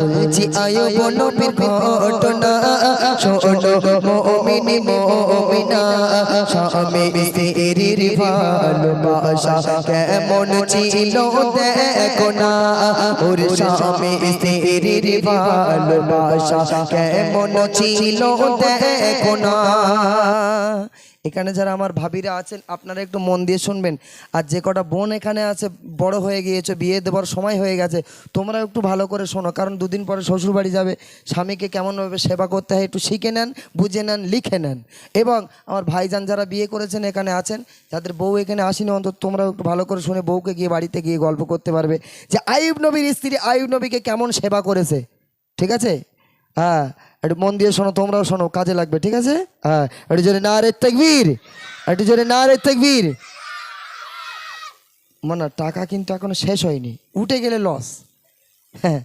বলছি আয়ো বনবীর ঘটনা, শোনো মুমিনি মুমিনা, স্বামী স্ত্রীর ভালোবাসা কেমন ছিল দেখো না। ওর স্বামী স্ত্রীর ভালোবাসা কেমন ছিল দেখো না। এখানে যারা আমার ভাবিরা আছেন, আপনারা একটু মন দিয়ে শুনবেন। আর যে কটা বোন এখানে আছে, বড় হয়ে গিয়েছে, বিয়ে দেওয়ার সময় হয়ে গেছে তোমরা একটু ভালো করে শোনো। কারণ দুদিন পরে শ্বশুরবাড়ি যাবে, স্বামীকে কেমনভাবে সেবা করতে হয় একটু শিখে নেন, বুঝে নেন, লিখে নেন। এবং আমার ভাইজান যারা বিয়ে করেছেন, এখানে আছেন, যাদের বউ এখানে আসেনি, অন্তত তোমরা একটু ভালো করে শুনে বউকে গিয়ে বাড়িতে গিয়ে গল্প করতে পারবে। যে আইব নবীর স্ত্রী আইব নবীকে কেমন সেবা করেছে, ঠিক আছে? হ্যাঁ একটু মন দিয়ে শোনো, তোমরাও শোনো, কাজে লাগবে, ঠিক আছে? হ্যাঁ একটু জোরে না রে তেকবীর, একটু জোরে না রে তেকবীর। মানে টাকা কিন্তু এখনও শেষ হয়নি, উঠে গেলে লস হ্যাঁ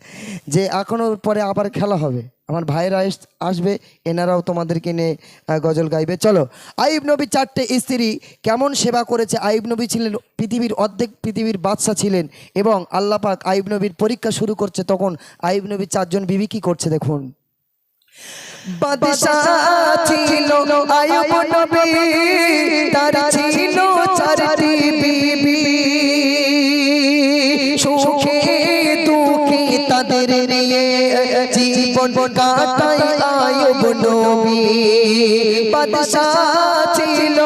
যে এখনও পরে আবার খেলা হবে। আমার এস- আসবে, এনারাও তোমাদেরকে নিয়ে গজল গাইবে। চলো আইব নবী চারটে স্ত্রী কেমন সেবা করেছে? আইব নবী ছিলেন পৃথিবীর অর্ধেক পৃথিবীর বাদশা ছিলেন এবং আল্লাহ পাক আইব নবীর পরীক্ষা শুরু করছে তখন আইব নবী চারজন বিবি কি করছে দেখুন। সুখে তাদের নিয়ে জীবন কাটাই আয়ুব নবী। বাদশা ছিল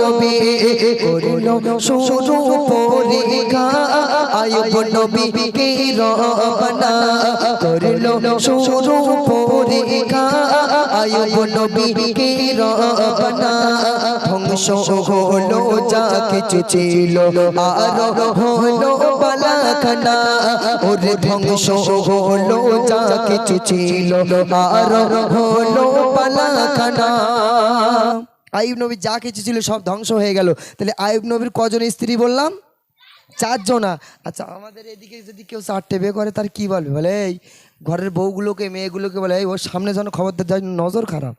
নবী করিল শুরু পরীক্ষা আয়ুব নবী কে রবনা করিল শুরু পরীক্ষা আয়ুব নবী কে রবনা ধ্বংস হলো যা কিছু ছিল, আর হলো বালাখানা ওরে ধ্বংস হলো যা কিছু ছিল, আর হলো বালাখানা আইব নবী যা কিছু ছিল সব ধ্বংস হয়ে গেল। তাহলে আইব নবীর কজন স্ত্রী বললাম? চারজনা। আচ্ছা আমাদের এদিকে যদি কেউ চারটে বিয়ে করে, তার কি বলবে? বলে, এই ঘরের বউগুলোকে, মেয়েগুলোকে বলে, এই ওর সামনে যেন খবরদার যায় নজর খারাপ।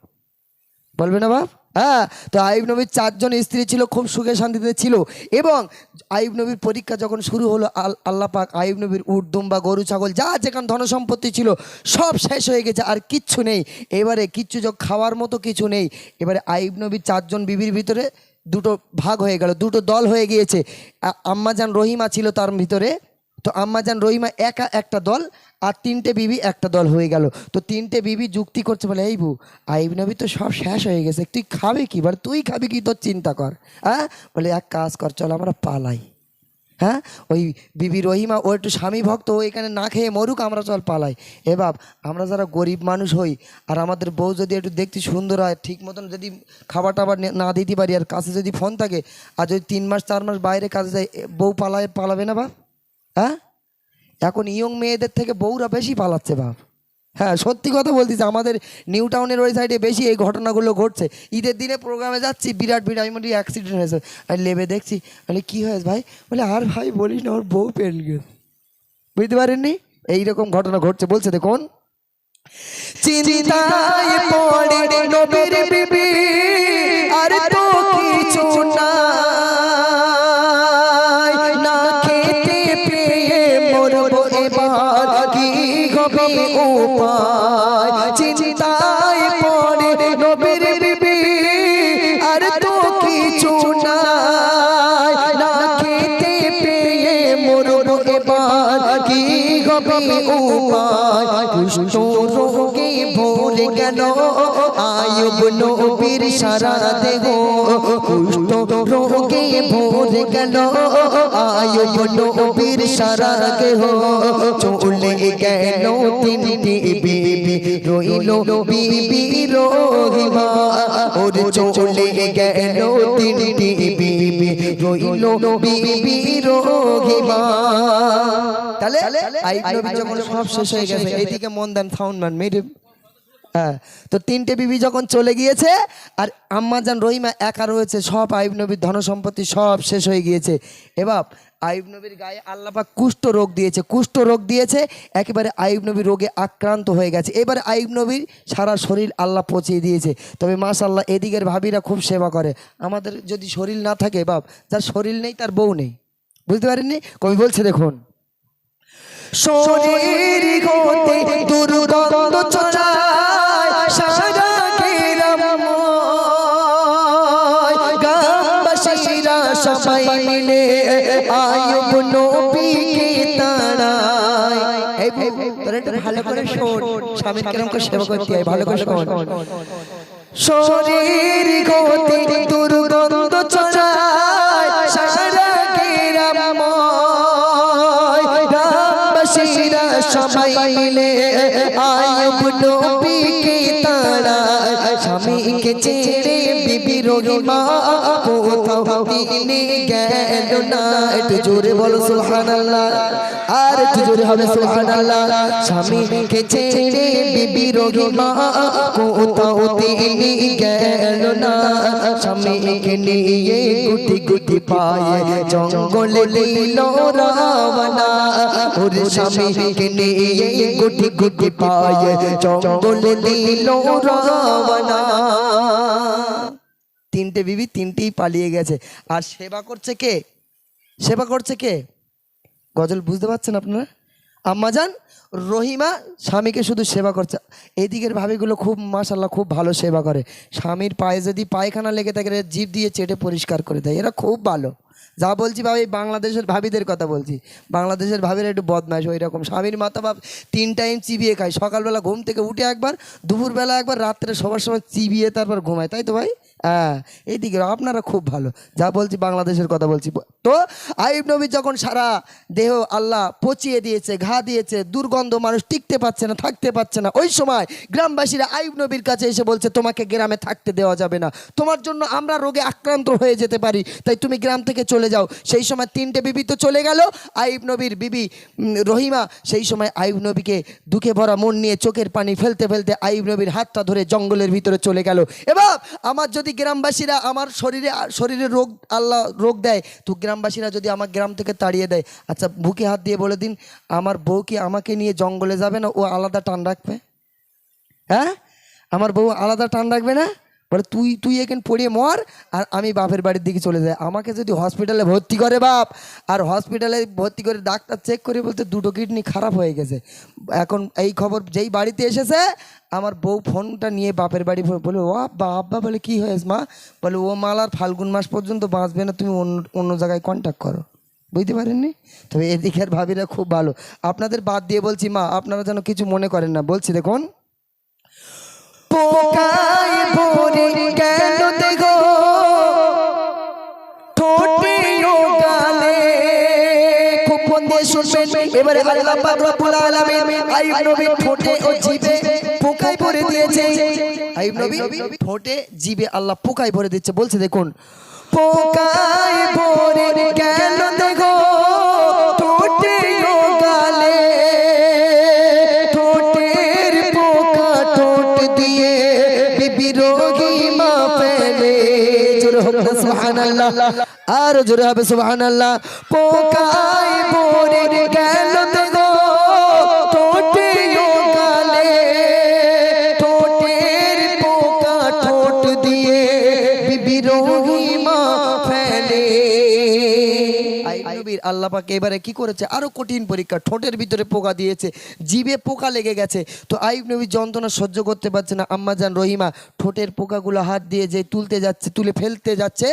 বলবে না বাপ? হ্যাঁ তো আইব নবীর চারজন স্ত্রী ছিল, খুব সুখে শান্তিতে ছিল। এবং আইব নবীর পরীক্ষা যখন শুরু হলো, আল আল্লাহ পাক আইব নবীর উট, দুম্বা, গরু, ছাগল, যা যেখানে ধনসম্পত্তি ছিল, সব শেষ হয়ে গেছে, আর কিচ্ছু নেই। এবারে কিচ্ছু যখন খাওয়ার মতো কিছু নেই। এবারে আইব নবীর চারজন বিবির ভিতরে দুটো ভাগ হয়ে গেল, দুটো দল হয়ে গিয়েছে। আম্মাজান রহিমা ছিল তার ভিতরে। তো আম্মাজান রহিমা একা একটা দল আর তিনটে বিবি একটা দল হয়ে গেল। তো তিনটে বিবি যুক্তি করছে বলে, এই বু, আইব নবী তো সব শেষ হয়ে গেছে, তুই খাবি কি? বলে, তুই খাবি কি? তোর চিন্তা কর। হ্যাঁ? বলে, এক কাজ কর, চল আমরা পালাই। হ্যাঁ? ওই বিবি রহিমা, ও একটু স্বামী ভক্ত, ও এখানে না খেয়ে মরুক, আমরা চল পালাই। এ বাপ, আমরা যারা গরিব মানুষ হই, আর আমাদের বউ যদি একটু দেখতে সুন্দর হয়, ঠিক মতন যদি খাবার টাবার না দিতে পারি, আর কাছে যদি ফোন থাকে, আর যদি তিন মাস, চার মাস বাইরে কাজে যায় বউ পালায়, পালাবে না বাপ? হ্যাঁ? এখন ইয়ং মেয়েদের থেকে বউরা বেশি পালাচ্ছে, বাপ। হ্যাঁ সত্যি কথা বলতেছি আমাদের নিউ টাউনের ওই সাইডে বেশি এই ঘটনাগুলো ঘটছে। ঈদের দিনে প্রোগ্রামে যাচ্ছি, বিরাট বিরাট আমি অ্যাক্সিডেন্ট হয়েছে। আর লেবে দেখছি, বলে, কী হয়েছে ভাই? বলে, আর ভাই বলিস না, ওর বউ পেন গেছে। বুঝতে পারেননি? এইরকম ঘটনা ঘটছে। বলছে, দেখুন, চিন্তায় পড়ে নবীর বিবি, আর তো নবীর সারা দেহ কুষ্ঠ রোগে ভরে গেল। আয়ুব নবীর সারা দেহ চলে গেল তিনটি বিবি। রইল বিবি রহিমা। ওর চলে গেল তিনটি বিবি। রইল বিবি রহিমা। তাহলে আইব নবী যখন সব শেষ হয়ে গেছে, এইদিকে মন দেন সাউন্ড ম্যান, মেরে হ্যাঁ তো তিনটে বিবি যখন চলে গিয়েছে আর আম্মাজান রহিমা একা রয়েছে সব আইব নবীর ধন সম্পত্তি সব শেষ হয়ে গিয়েছে। এবার আইব নবীর গায়ে আল্লাপাক কুষ্ঠ রোগ দিয়েছে কুষ্ঠ রোগ দিয়েছে একেবারে আইব নবী রোগে আক্রান্ত হয়ে গেছে। এবারে আইব নবীর সারা শরীর আল্লাহ পচিয়ে দিয়েছে। তবে মাশাল্লাহ এদিকের ভাবিরা খুব সেবা করে। আমাদের যদি শরীর না থাকে বাপ যার শরীর নেই তার বউ নেই। বুঝতে পারেননি? কবি বলছে দেখুন। শরীর হতে দুর্গন্ধ নবীকে তাড়ায়। এই তোরা একটু ভালো করে শোন। স্বামীর কিরম করে সেবা করতে হয় ভালো করে শোন। শরীর হতে দুর্গন্ধ ছড়ায় সারা গ্রামময়। গ্রামবাসীরা সবাই মিলে আয়ুব নবীকে তাড়ায়। স্বামীকে ছেড়ে বিবি রহিমা কোথাও তিনি গেল না, একটু জোরে বলো আর একটু জোরে হবে ছেড়ে বিবি রহিমা কোথাও তিনি না। নিয়ে গুটি গুটি পায়ে জঙ্গলে নিয়ে গুটি গুটি পায়ে জঙ্গলে তিনটে বিবি তিনটেই পালিয়ে গেছে। আর সেবা করছে কে? সেবা করছে কে? গজল বুঝতে পারছেন আপনারা? আম্মাজান রহিমা স্বামীকে শুধু সেবা করছে। এদিকের ভাবিগুলো খুব মাসাল্লাহ খুব ভালো সেবা করে। স্বামীর পায়ে যদি পায়খানা লেগে থাকে জিভ দিয়ে চেটে পরিষ্কার করে দেয়। এরা খুব ভালো। যা বলছি ভাবি বাংলাদেশের ভাবিদের কথা বলছি। বাংলাদেশের ভাবিরা একটু বদমাইশ ওই রকম স্বামীর মাথা বাপ তিন টাইম চিবিয়ে খায়। সকালবেলা ঘুম থেকে উঠে একবার, দুপুরবেলা একবার, রাত্রে সবার সময় চিবিয়ে তারপর ঘুমায়। তাই তো ভাই? হ্যাঁ এইদিকে আপনারা খুব ভালো। যা বলছি বাংলাদেশের কথা বলছি। তো আইব নবী যখন সারা দেহ আল্লাহ পচিয়ে দিয়েছে, ঘা দিয়েছে, দুর্গন্ধ মানুষ টিকতে পারছে না, থাকতে পারছে না, ওই সময় গ্রামবাসীরা আইব নবীর কাছে এসে বলছে, তোমাকে গ্রামে থাকতে দেওয়া যাবে না। তোমার জন্য আমরা রোগে আক্রান্ত হয়ে যেতে পারি। তাই তুমি গ্রাম থেকে চলে যাও। সেই সময় তিনটে বিবি তো চলে গেল। আইব নবীর বিবি রহিমা, সেই সময় আইব নবীকে দুঃখে ভরা মন নিয়ে চোখের পানি ফেলতে ফেলতে আইব নবীর হাতটা ধরে জঙ্গলের ভিতরে চলে গেল। এবার আমার যদি গ্রামবাসীরা আমার শরীরে শরীরে রোগ, আল্লাহ রোগ দেয়, তো গ্রামবাসীরা যদি আমার গ্রাম থেকে তাড়িয়ে দেয় আচ্ছা বুকে হাত দিয়ে বলে দিন, আমার বউ কি আমাকে নিয়ে জঙ্গলে যাবে না? ও আলাদা টান রাখবে? হ্যাঁ? আমার বউ আলাদা টান রাখবে না? বলে তুই তুই এখানে পড়িয়ে মর আর আমি বাপের বাড়ির দিকে চলে যাই। আমাকে যদি হসপিটালে ভর্তি করে বাপ, আর হসপিটালে ভর্তি করে ডাক্তার চেক করে বলতে দুটো কিডনি খারাপ হয়ে গেছে। এখন এই খবর যেই বাড়িতে এসেছে, আমার বউ ফোনটা নিয়ে বাপের বাড়ি বলে, ও বাবা বলে কি হয়েছে মা? বলে, ও মাল আর ফাল্গুন মাস পর্যন্ত বাঁচবে না, তুমি অন্য অন্য জায়গায় কন্ট্যাক্ট করো। বুঝতে পারেননি? তবে এদিকের ভাবিরা খুব ভালো। আপনাদের বাদ দিয়ে বলছি মা, আপনারা যেন কিছু মনে করেন না। বলছি দেখুন। পোকায় এবারে আল্লাহ পাক রব্বুল আলামিন আইয়ুব নবী ঠোঁটে ও জিভে পোকায় ভরে দিয়েছে। আইয়ুব নবী ঠোঁটে, জিভে আল্লাহ পোকায় ভরে দিচ্ছে। বলছে, দেখুন, পোকায় ভরে গেল দেখো? আর জোরে হবে, সুবহানাল্লাহ। পোকায় ভরে গেল নবীর আল্লাহ পাক এবারে কি করেছে? আরও কঠিন পরীক্ষা, ঠোঁটের ভিতরে পোকা দিয়েছে, জিভে পোকা লেগে গেছে। তো আইব নবী যন্ত্রণা সহ্য করতে পারছে না। আম্মাজান রহিমা ঠোঁটের পোকাগুলো হাত দিয়ে যে তুলতে যাচ্ছে, তুলে ফেলতে যাচ্ছে,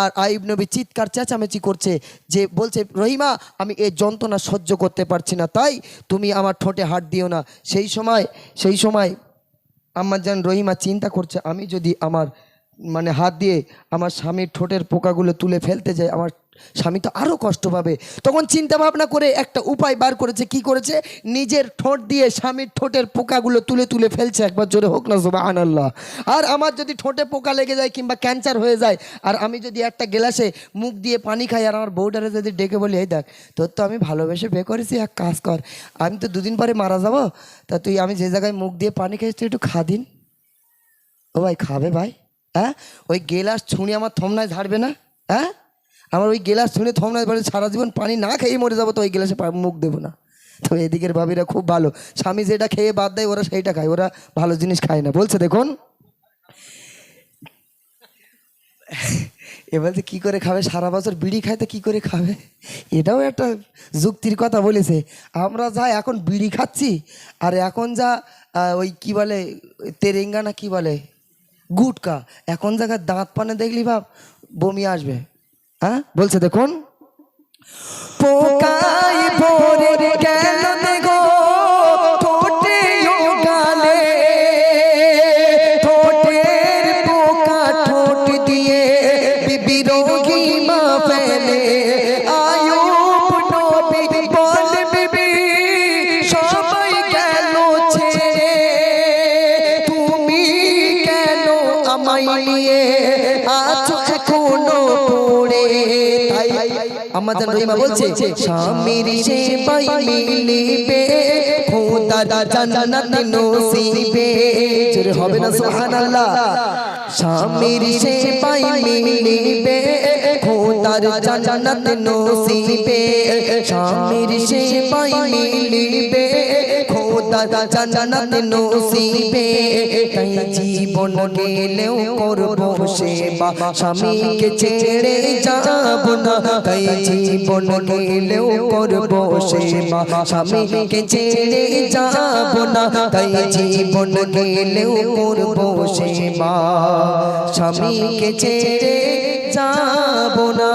আর আইব নবী চিৎকার, চেঁচামেচি করছে যে বলছে, রহিমা, আমি এই যন্ত্রণা সহ্য করতে পারছি না। তাই তুমি আমার ঠোঁটে হাত দিও না। সেই সময় সেই সময় আমার যেন রহিমা চিন্তা করছে, আমি যদি আমার মানে হাত দিয়ে আমার স্বামীর ঠোঁটের পোকাগুলো তুলে ফেলতে যাই, আমার স্বামী তো আরও কষ্ট পাবে। তখন চিন্তা ভাবনা করে একটা উপায় বার করেছে, কি করেছে? নিজের ঠোঁট দিয়ে স্বামীর ঠোঁটের পোকাগুলো তুলে তুলে ফেলছে, একবার জোরে হোক না সুবাহান আল্লাহ আর আমার যদি ঠোঁটে পোকা লেগে যায় কিংবা ক্যান্সার হয়ে যায়, আর আমি যদি একটা গ্লাসে মুখ দিয়ে পানি খাই, আর আমার বউটারে যদি ডেকে বলি, এই দেখ, তোর তো আমি ভালোবেসে বে করেছি, এক কাজ কর, আমি তো দুদিন পরে মারা যাব, তা তুই আমি যে জায়গায় মুখ দিয়ে পানি খাইছি তুই একটু খা দিন। ও ভাই, খাবে ভাই? হ্যাঁ? ওই গেলাস ছুঁড়ি আমার থমনায় ঝাড়বে না? হ্যাঁ? আমার ওই গ্লাস শুনে থমনা বলে, সারা জীবন পানি না খেয়ে মরে যাব, তো ওই গ্লাসে মুখ দেবো না। তো এদিকের ভাবিরা খুব ভালো। স্বামী যেটা খেয়ে বাদ দেয়, ওরা সেইটা খায়। ওরা ভালো জিনিস খায় না। বলছে, দেখুন। এবার যে কী করে খাবে? সারা বছর বিড়ি খায় তো কী করে খাবে? এটাও একটা যুক্তির কথা বলেছে। আমরা যা এখন বিড়ি খাচ্ছি, আর এখন যা ওই কি বলে তেরেঙ্গা না কি বলে, গুটকা, এখন জায়গায় দাঁত পানে দেখলি ভাব, বমি আসবে। হ্যাঁ? বলছে দেখুন পোকাই ভরে আমাদের রহিমা বলছে স্বামীর সেবাই মিলিবে খোদার জান্নাত নসিবে। জোরে হবে না সুবহানাল্লাহ। স্বামীর সেবাই মিলিবে। খোদার জান্নাত নসিবে। স্বামীর সেবাই মিলিবে। খোদার জান্নাত নসিবে। তাই জীবন গেলেও করব সেবা। স্বামীকে ছেড়ে যাব না। তাই জীবন গেলেও করব সেবা। স্বামীকে ছেড়ে যাব না। তাই জীবন গেলেও করব সেবা। স্বামীকে ছেড়ে যাব না।